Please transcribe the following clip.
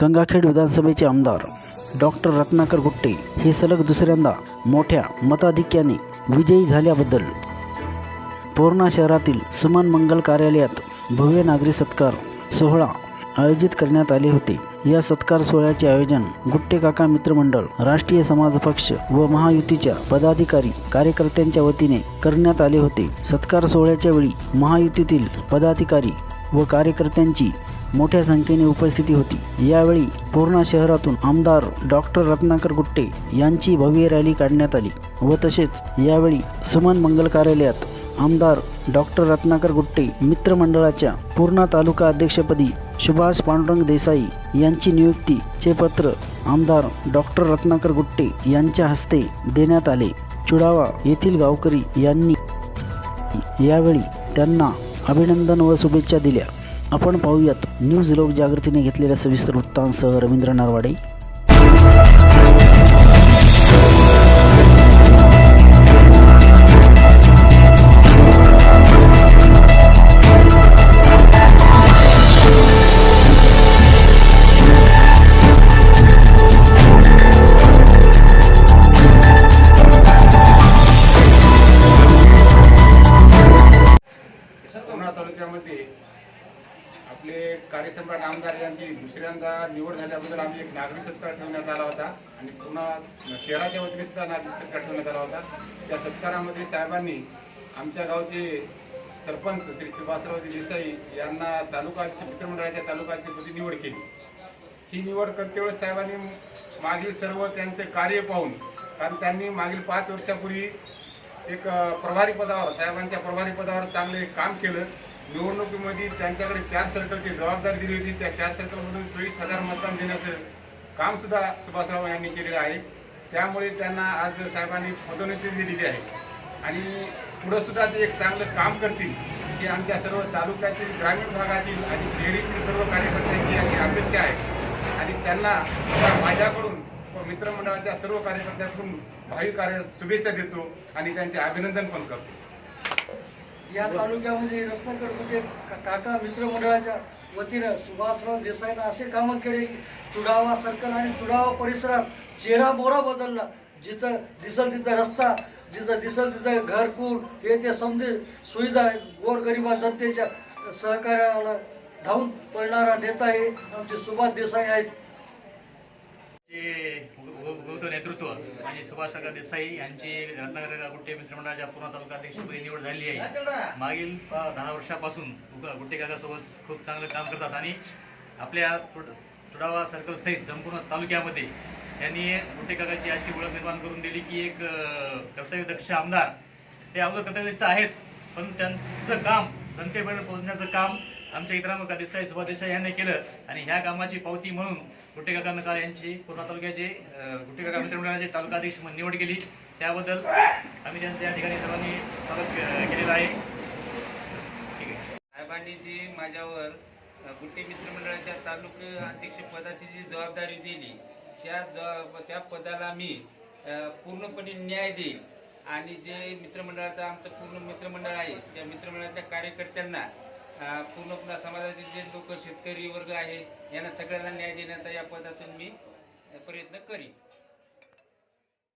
गंगाखेड विधानसभेचे आमदार डॉक्टर रत्नाकर गुट्टे हे सलग दुसऱ्यांदा मोठ्या मताधिक्याने विजयी झाल्याबद्दल पूर्णा शहरातील सुमन मंगल कार्यालयात भव्य नागरी सत्कार सोहळा आयोजित करण्यात आले होते. या सत्कार सोहळ्याचे आयोजन गुट्टे काका मित्रमंडळ राष्ट्रीय समाज पक्ष व महायुतीच्या पदाधिकारी कार्यकर्त्यांच्या वतीने करण्यात आले होते. सत्कार सोहळ्याच्या वेळी महायुतीतील पदाधिकारी व कार्यकर्त्यांची मोठ्या संख्येने उपस्थिती होती. यावेळी पूर्णा शहरातून आमदार डॉक्टर रत्नाकर गुट्टे यांची भव्य रॅली काढण्यात आली व तसेच यावेळी सुमन मंगल कार्यालयात आमदार डॉक्टर रत्नाकर गुट्टे मित्रमंडळाच्या पूर्णा तालुका अध्यक्षपदी सुभाष पांडुरंग देसाई यांची नियुक्तीचे पत्र आमदार डॉक्टर रत्नाकर गुट्टे यांच्या हस्ते देण्यात आले. चुडावा येथील गावकरी यांनी यावेळी त्यांना अभिनंदन व शुभेच्छा दिल्या. आपण पाहूयात. न्यूज लोक जागृतीने घेतलेल्या सविस्तर वृत्तांसह रवींद्र नरवाडे. आपले कार्यसम्राट आमदार यांची दुसऱ्यांदा निवड झाल्याबद्दल आम्ही एक नागरिक सत्कार ठेवण्यात आला होता आणि पुन्हा शहराच्या वतीने सुद्धा नागरिक सत्कार ठेवण्यात आला होता. त्या सत्कारामध्ये साहेबांनी आमच्या गावचे सरपंच श्री सुभाषरावजी देसाई यांना तालुका मित्रमंडळाच्या तालुकाध्यक्षपदी निवड केली. ही निवड करते वेळेस साहेबांनी मागील सर्व त्यांचे कार्य पाहून कारण त्यांनी मागील पाच वर्षापूर्वी एक प्रभारी पदावर साहेबांच्या प्रभारी पदावर चांगले काम केलं. निवडणुकीमध्ये त्यांच्याकडे चार सर्कलची जबाबदारी दिली होती. त्या चार सर्कलमधून चोवीस हजार मतदान देण्याचं कामसुद्धा सुभाषराव यांनी केलेलं आहे. त्यामुळे त्यांना आज साहेबांनी पदोन्नती दिलेली आहे. आणि पुढं सुद्धा ते एक चांगलं काम करतील की आमच्या सर्व तालुक्यातील ग्रामीण भागातील आणि शहरीतील सर्व कार्यकर्त्यांची याची अपेक्षा आहे. आणि त्यांना माझ्याकडून व मित्रमंडळाच्या सर्व कार्यकर्त्यांकडून भावी कार्य शुभेच्छा देतो आणि त्यांचे अभिनंदन पण करतो. या तालुक्यामध्ये रत्नाकर कुठे काका मित्रमंडळाच्या वतीनं सुभाषराव देसाईनं असे कामं केले की चुडावा सर्कल आणि चुडावा परिसरात चेहरा मोरा बदलला. जिथं दिसल तिथं रस्ता जिथं दिसल तिथं घरकुल हे ते समजे सुविधा गोरगरिबा जनतेच्या सहकार्याला धावून पडणारा नेता हे आमचे सुभाष देसाई आहेत. जे उग- नेतृत्व म्हणजे सुभाष काका देसाई यांची रत्नागर गुट्टे मित्रमंडळाच्या पूर्ण तालुका अध्यक्षपदी निवड झाली आहे. मागील दहा वर्षापासून गुट्टे काकासोबत खूप चांगलं काम करतात आणि आपल्या तुड- सर्कल सहित संपूर्ण तालुक्यामध्ये त्यांनी गुट्टे काकाची अशी ओळख निर्माण करून दिली की एक कर्तव्यदक्ष आमदार. ते अगोदर कर्तव्यदक्ष आहेत पण त्यांचं काम जनतेपर्यंत पोहोचण्याचं काम आमच्या इतरांका देसाई सुभाष देसाई यांनी केलं? आणि ह्या कामाची पावती म्हणून गुट्टे नकार यांची पूर्णा तालुक्याचे अं, गुट्टे मित्रमंडळाचे तालुका अध्यक्ष म्हणून निवड केली. त्याबद्दल आम्ही त्यांचं या ठिकाणी सर्वांनी स्वागत केलेलं आहे. ठीक आहे. साहेबांनी जी माझ्यावर अ, गुट्टे मित्रमंडळाच्या तालुका अध्यक्ष पदाची जी जबाबदारी दिली त्या ज त्या पदाला मी पूर्णपणे न्याय देईल आणि जे मित्रमंडळाचं आमचं पूर्ण मित्रमंडळ आहे त्या मित्रमंडळाच्या कार्यकर्त्यांना हा पूर्ण समाजातील जे लोक शेतकरी वर्ग आहे यांना सगळ्यांना न्याय देण्याचा या पदातून मी प्रयत्न करीन.